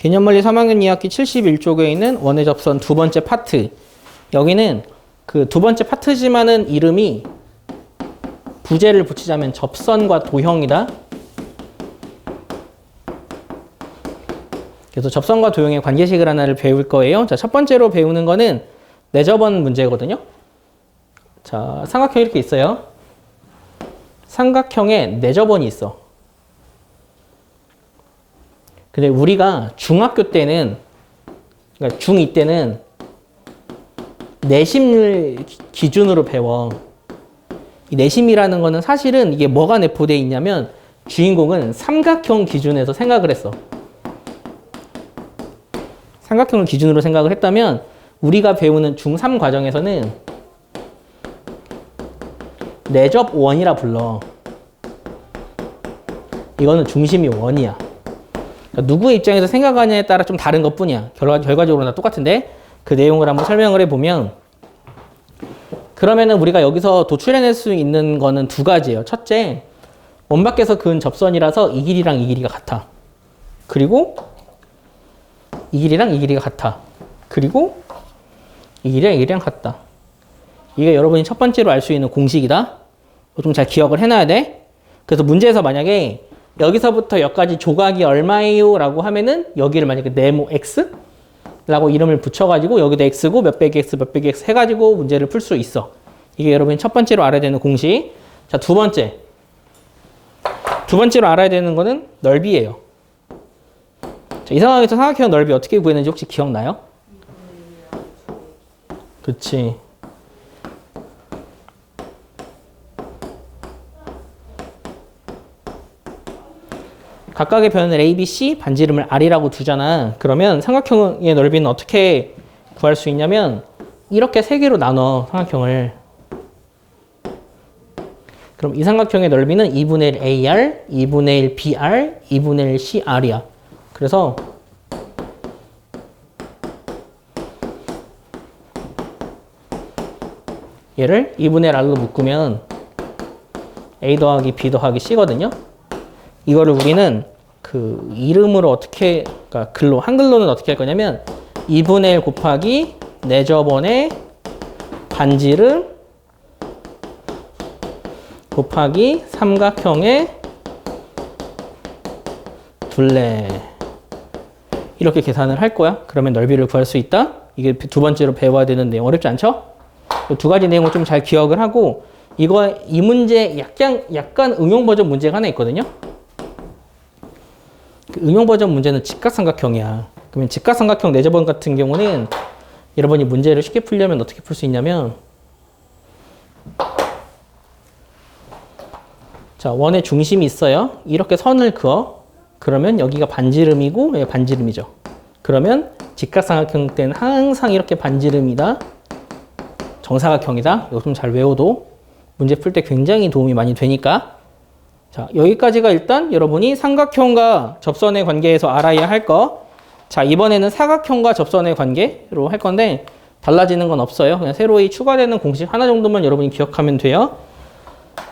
개념원리 3학년 2학기 71쪽에 있는 원의 접선 두 번째 파트. 여기는 그 두 번째 파트지만은 이름이 부제를 붙이자면 접선과 도형이다. 그래서 접선과 도형의 관계식을 하나를 배울 거예요. 자, 첫 번째로 배우는 거는 내접원 문제거든요. 자, 삼각형 이렇게 있어요. 삼각형에 내접원이 있어. 근데 우리가 중학교 때는, 그러니까 중2 때는 내심을 기- 기준으로 배워. 이 내심이라는 거는 사실은 이게 뭐가 내포되어 있냐면 주인공은 삼각형 기준에서 생각을 했어. 삼각형을 기준으로 생각을 했다면 우리가 배우는 중3 과정에서는 내접 원이라 불러. 이거는 중심이 원이야. 그러니까 누구의 입장에서 생각하냐에 따라 좀 다른 것 뿐이야. 결과, 결과적으로는 다 똑같은데 그 내용을 한번 설명을 해보면 그러면은 우리가 여기서 도출해낼 수 있는 거는 두 가지예요. 첫째, 원 밖에서 그은 접선이라서 이 길이랑 이 길이가 같아. 그리고 이 길이랑 이 길이가 같아. 그리고 이 길이랑 이 길이랑 같다. 이게 여러분이 첫 번째로 알 수 있는 공식이다. 좀 잘 기억을 해놔야 돼. 그래서 문제에서 만약에 여기서부터 여기까지 조각이 얼마예요? 라고 하면은 여기를 만약에 네모 x? 라고 이름을 붙여가지고 여기도 x고 몇 빼기 x 몇 빼기 x 해가지고 문제를 풀 수 있어. 이게 여러분이 첫 번째로 알아야 되는 공식. 자, 두 번째. 두 번째로 알아야 되는 거는 넓이예요. 자, 이 상황에서 삼각형 넓이 어떻게 구했는지 혹시 기억나요? 그치. 각각의 변을 A, B, C 반지름을 R이라고 두잖아. 그러면 삼각형의 넓이는 어떻게 구할 수 있냐면 이렇게 세 개로 나눠 삼각형을. 그럼 이 삼각형의 넓이는 2분의 1 AR, 2분의 1 BR, 2분의 1 CR이야. 그래서 얘를 2분의 1 R로 묶으면 A 더하기 B 더하기 C거든요. 이거를 우리는 그 이름으로 어떻게 그러니까 글로 한글로는 어떻게 할 거냐면 2분의 1 곱하기 내접원의 반지름 곱하기 삼각형의 둘레 이렇게 계산을 할 거야. 그러면 넓이를 구할 수 있다. 이게 두 번째로 배워야 되는 내용 어렵지 않죠? 이두 가지 내용을 좀 잘 기억을 하고 이거 이 문제 약간 약간 응용 버전 문제가 하나 있거든요. 그 응용 버전 문제는 직각삼각형이야. 그러면 직각삼각형 내접원 같은 경우는 여러분이 문제를 쉽게 풀려면 어떻게 풀 수 있냐면 자 원의 중심이 있어요. 이렇게 선을 그어. 그러면 여기가 반지름이고 여기가 반지름이죠. 그러면 직각삼각형 때는 항상 이렇게 반지름이다. 정사각형이다. 좀잘 외워도 문제 풀 때 굉장히 도움이 많이 되니까 자, 여기까지가 일단 여러분이 삼각형과 접선의 관계에서 알아야 할 거. 자, 이번에는 사각형과 접선의 관계로 할 건데 달라지는 건 없어요. 그냥 새로이 추가되는 공식 하나 정도만 여러분이 기억하면 돼요.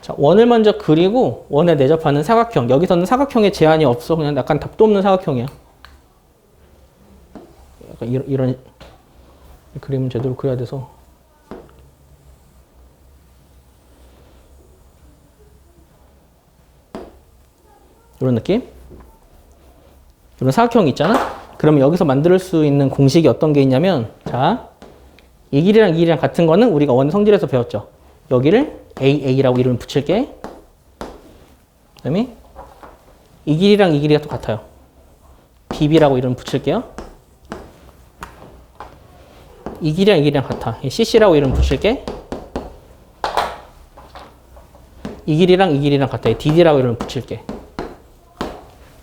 자, 원을 먼저 그리고 원에 내접하는 사각형. 여기서는 사각형에 제한이 없어. 그냥 약간 답도 없는 사각형이야. 약간 이런, 이런 그림은 제대로 그려야 돼서. 이런 느낌? 이런 사각형이 있잖아? 그러면 여기서 만들 수 있는 공식이 어떤 게 있냐면, 자, 이 길이랑 이 길이랑 같은 거는 우리가 원 성질에서 배웠죠. 여기를 AA라고 이름을 붙일게. 그 다음에 이 길이랑 이 길이가 똑같아요. BB라고 이름 붙일게요. 이 길이랑 이 길이랑 같아. CC라고 이름 붙일게. 이 길이랑 이 길이랑 같아. DD라고 이름 붙일게.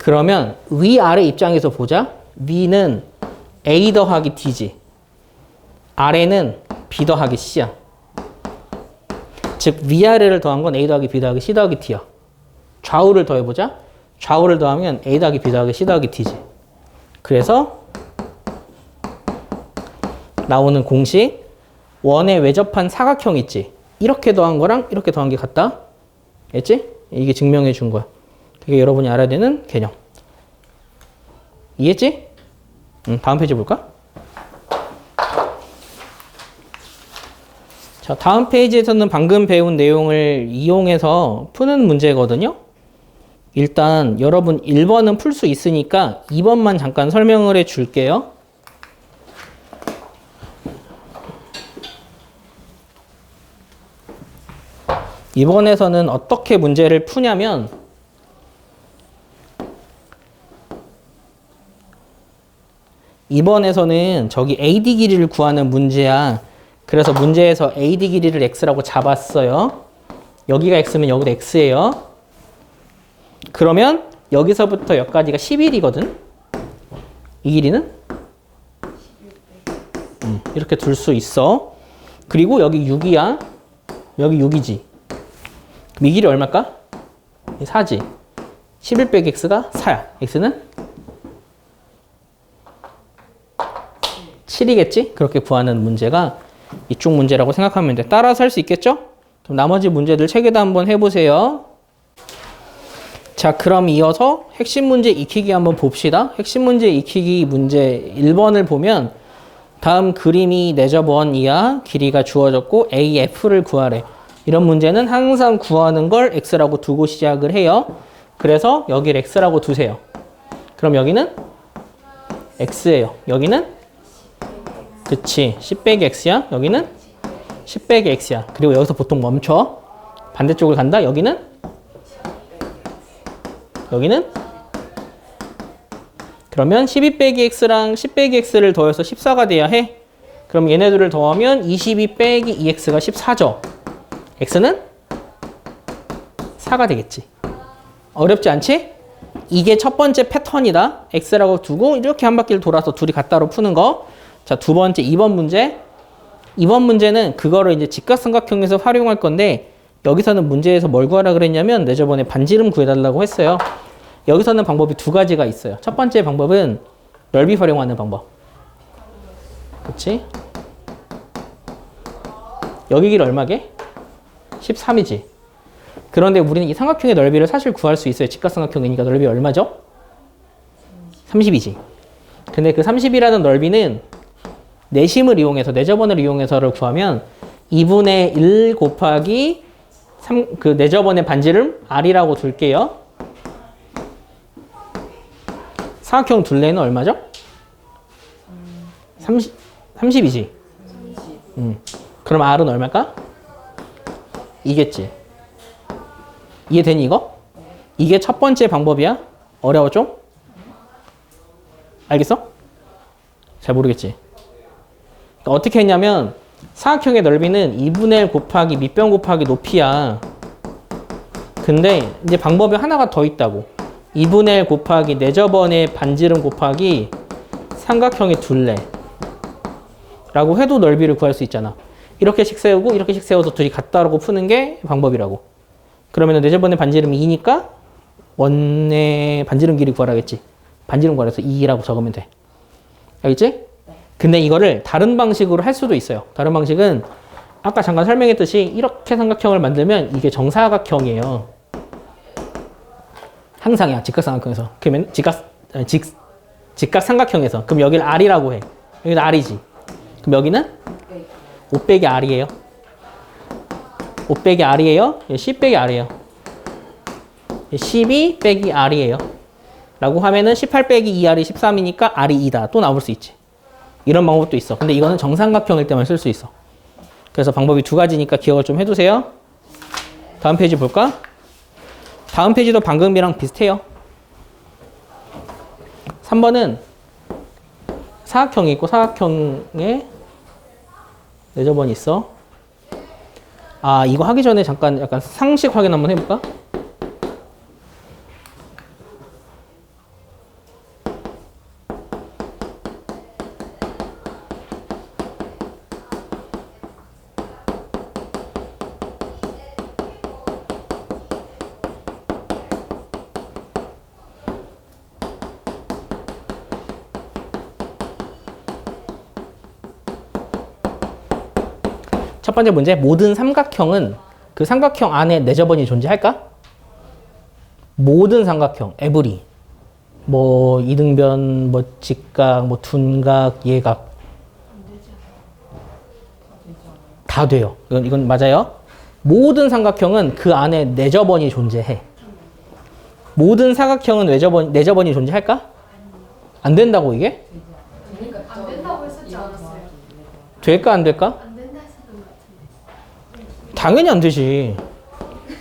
그러면 위아래 입장에서 보자. 위는 A 더하기 D지. 아래는 B 더하기 C야. 즉 위아래를 더한 건 A 더하기 B 더하기 C 더하기 D야. 좌우를 더해보자. 좌우를 더하면 A 더하기 B 더하기 C 더하기 D지. 그래서 나오는 공식 원에 외접한 사각형 있지. 이렇게 더한 거랑 이렇게 더한 게 같다. 알지? 이게 증명해 준 거야. 그게 여러분이 알아야 되는 개념. 이해했지? 음, 다음 페이지 볼까? 자, 다음 페이지에서는 방금 배운 내용을 이용해서 푸는 문제거든요. 일단 여러분 1번은 풀 수 있으니까 2번만 잠깐 설명을 해 줄게요. 이번에서는 어떻게 문제를 푸냐면 이번에서는 저기 AD 길이를 구하는 문제야. 그래서 문제에서 AD 길이를 x라고 잡았어요. 여기가 x면 여기도 x예요. 그러면 여기서부터 여기까지가 11이거든. 이 길이는 음, 이렇게 둘 수 있어. 그리고 여기 6이야. 여기 6이지. 그럼 이 길이 얼마일까? 4지. 11 빼기 x가 4야. x는 7이겠지? 그렇게 구하는 문제가 이쪽 문제라고 생각하면 돼. 따라서 할 수 있겠죠? 그럼 나머지 문제들 책에도 한번 해보세요. 자, 그럼 이어서 핵심 문제 익히기 한번 봅시다. 핵심 문제 익히기 문제 1번을 보면 다음 그림이 내저번이야 길이가 주어졌고 AF를 구하래. 이런 문제는 항상 구하는 걸 X라고 두고 시작을 해요. 그래서 여기를 X라고 두세요. 그럼 여기는 X예요. 여기는 그치 10 빼기 X야. 여기는 10 빼기 X야. 그리고 여기서 보통 멈춰. 반대쪽을 간다. 여기는 여기는 그러면 12 빼기 x랑 10 빼기 x를 더해서 14가 돼야 해. 그럼 얘네들을 더하면 22 빼기 2x가 14죠. x는 4가 되겠지. 어렵지 않지? 이게 첫 번째 패턴이다. x라고 두고 이렇게 한 바퀴를 돌아서 둘이 같다로 푸는 거. 자, 두 번째 2번 문제. 2번 문제는 그거를 이제 직각삼각형에서 활용할 건데 여기서는 문제에서 뭘 구하라 그랬냐면 내 저번에 반지름 구해달라고 했어요. 여기서는 방법이 두 가지가 있어요. 첫 번째 방법은 넓이 활용하는 방법. 그치? 여기 길 얼마게? 13이지. 그런데 우리는 이 삼각형의 넓이를 사실 구할 수 있어요. 직각삼각형이니까 넓이 얼마죠? 30이지. 근데 그 30이라는 넓이는 내심을 이용해서, 내저번을 이용해서를 구하면 2분의 1 곱하기 3, 그 내저번의 반지름 R이라고 둘게요. 사각형 둘레는 얼마죠? 30, 30이지? 음. 그럼 R은 얼마일까? 이겠지. 이해되니 이거? 이게 첫 번째 방법이야? 어려워 좀? 알겠어? 잘 모르겠지? 그러니까 어떻게 했냐면 사각형의 넓이는 2분의 1 곱하기 밑변 곱하기 높이야. 근데 이제 방법이 하나가 더 있다고. 2분의 1 곱하기 내저번의 반지름 곱하기 삼각형의 둘레. 라고 해도 넓이를 구할 수 있잖아. 이렇게씩 세우고 이렇게씩 세워서 둘이 같다라고 푸는 게 방법이라고. 그러면 내저번의 반지름이 2니까 원의 반지름 길이 구하라겠지. 반지름 구하래서 2라고 적으면 돼. 알겠지? 근데 이거를 다른 방식으로 할 수도 있어요. 다른 방식은 아까 잠깐 설명했듯이 이렇게 삼각형을 만들면 이게 정사각형이에요. 항상이야. 직각삼각형에서. 그러면 직각 직 직각삼각형에서. 그럼 여기를 R이라고 해. 여기는 R이지. 그럼 여기는 5 빼기 R이에요. 5 빼기 R이에요. 10 빼기 R이에요. 12 빼기 R이에요. 라고 하면은 18 빼기 2R이 13이니까 R이 2다. 또 나올 수 있지. 이런 방법도 있어. 근데 이거는 정삼각형일 때만 쓸 수 있어. 그래서 방법이 두 가지니까 기억을 좀 해두세요. 다음 페이지 볼까? 다음 페이지도 방금이랑 비슷해요. 3번은 사각형이 있고 사각형에 내저번이 있어. 아 이거 하기 전에 잠깐 약간 상식 확인 한번 해볼까? 첫 번째 문제 모든 삼각형은 그 삼각형 안에 내저번이 존재할까? 모든 삼각형 에브리 뭐 이등변, 뭐 직각, 뭐 둔각, 예각 다 돼요. 이건 이건 맞아요. 모든 삼각형은 그 안에 내저번이 존재해. 모든 사각형은 내저번 내저번이 존재할까? 안 된다고 이게? 안 된다고 했었지 않았어요? 될까 안 될까? 안 된다 했었던 것 같은데. 당연히 안 되지.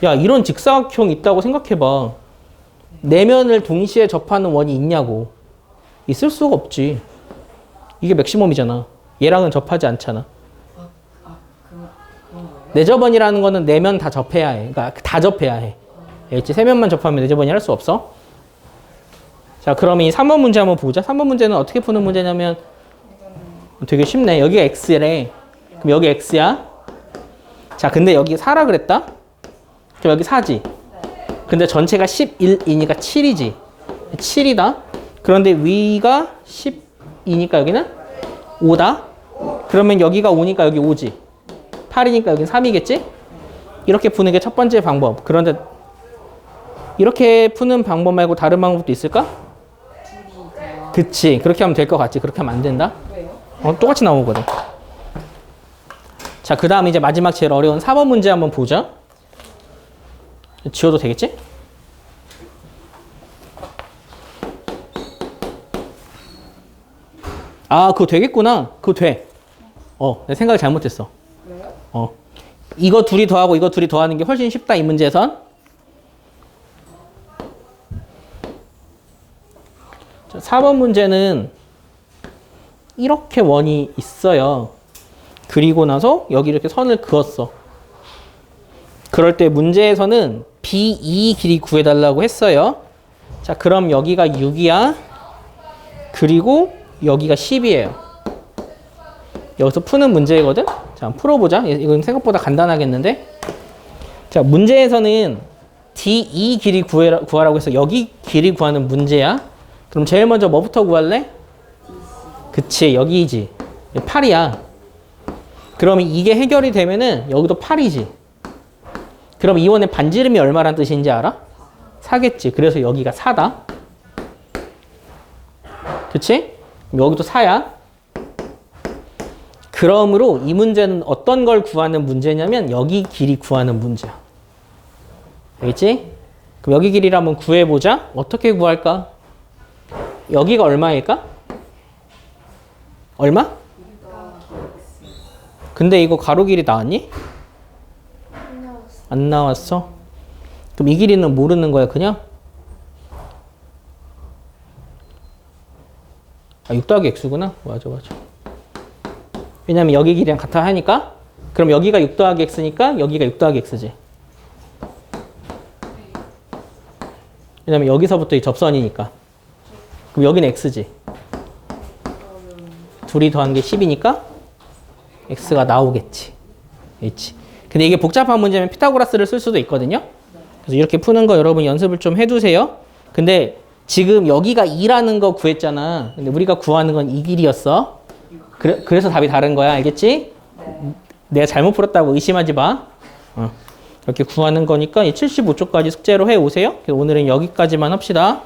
야, 이런 직사각형 있다고 생각해봐. 내면을 동시에 접하는 원이 있냐고. 있을 수가 없지. 이게 맥시멈이잖아. 얘랑은 접하지 않잖아. 내접원이라는 거는 내면 다 접해야 해. 그러니까 다 접해야 해. 알겠지? 세 면만 접하면 내접원이 할 수 없어. 자, 그러면 이 3번 문제 한번 보자. 3번 문제는 어떻게 푸는 문제냐면 되게 쉽네. 여기가 x래. 그럼 여기 x야. 자, 근데 여기 4라 그랬다? 그럼 여기 4지? 근데 전체가 11이니까 7이지? 7이다? 그런데 위가 10이니까 여기는 5다? 그러면 여기가 5니까 여기 5지? 8이니까 여긴 3이겠지? 이렇게 푸는 게 첫 번째 방법. 그런데 이렇게 푸는 방법 말고 다른 방법도 있을까? 그치. 그렇게 하면 될 것 같지? 그렇게 하면 안 된다? 어, 똑같이 나오거든. 자, 그 다음 이제 마지막 제일 어려운 4번 문제 한번 보자. 지워도 되겠지? 아, 그거 되겠구나. 그거 돼. 어, 내 생각을 잘못했어. 어. 이거 둘이 더하고 이거 둘이 더하는 게 훨씬 쉽다, 이 문제에선. 자, 4번 문제는 이렇게 원이 있어요. 그리고 나서 여기 이렇게 선을 그었어. 그럴 때 문제에서는 B2 길이 구해달라고 했어요. 자, 그럼 여기가 6이야. 그리고 여기가 10이에요. 여기서 푸는 문제거든? 자, 풀어보자. 이건 생각보다 간단하겠는데? 자, 문제에서는 D2 길이 구해라, 구하라고 해서 여기 길이 구하는 문제야. 그럼 제일 먼저 뭐부터 구할래? 그치, 여기지. 8이야. 그러면 이게 해결이 되면은 여기도 8이지. 그럼 이원의 반지름이 얼마란 뜻인지 알아? 4겠지. 그래서 여기가 4다. 그치? 여기도 4야. 그러므로 이 문제는 어떤 걸 구하는 문제냐면 여기 길이 구하는 문제야. 알겠지? 그럼 여기 길이를 한번 구해보자. 어떻게 구할까? 여기가 얼마일까? 얼마? 근데 이거 가로 길이 나왔니? 안 나왔어? 그럼 이 길이는 모르는 거야, 그냥? 아, 6 더하기 x구나? 맞아, 맞아. 왜냐면 여기 길이랑 같아 하니까? 그럼 여기가 6 더하기 x니까 여기가 6 더하기 x지. 왜냐면 여기서부터 이 접선이니까. 그럼 여기는 x지. 둘이 더한 게 10이니까 x가 나오겠지. 있지. 근데 이게 복잡한 문제면 피타고라스를 쓸 수도 있거든요. 그래서 이렇게 푸는 거 여러분 연습을 좀 해두세요. 근데 지금 여기가 2라는 거 구했잖아. 근데 우리가 구하는 건 이 길이었어. 그래, 그래서 답이 다른 거야. 알겠지? 내가 잘못 풀었다고 의심하지 마. 어. 이렇게 구하는 거니까 75쪽까지 숙제로 해 오세요. 오늘은 여기까지만 합시다.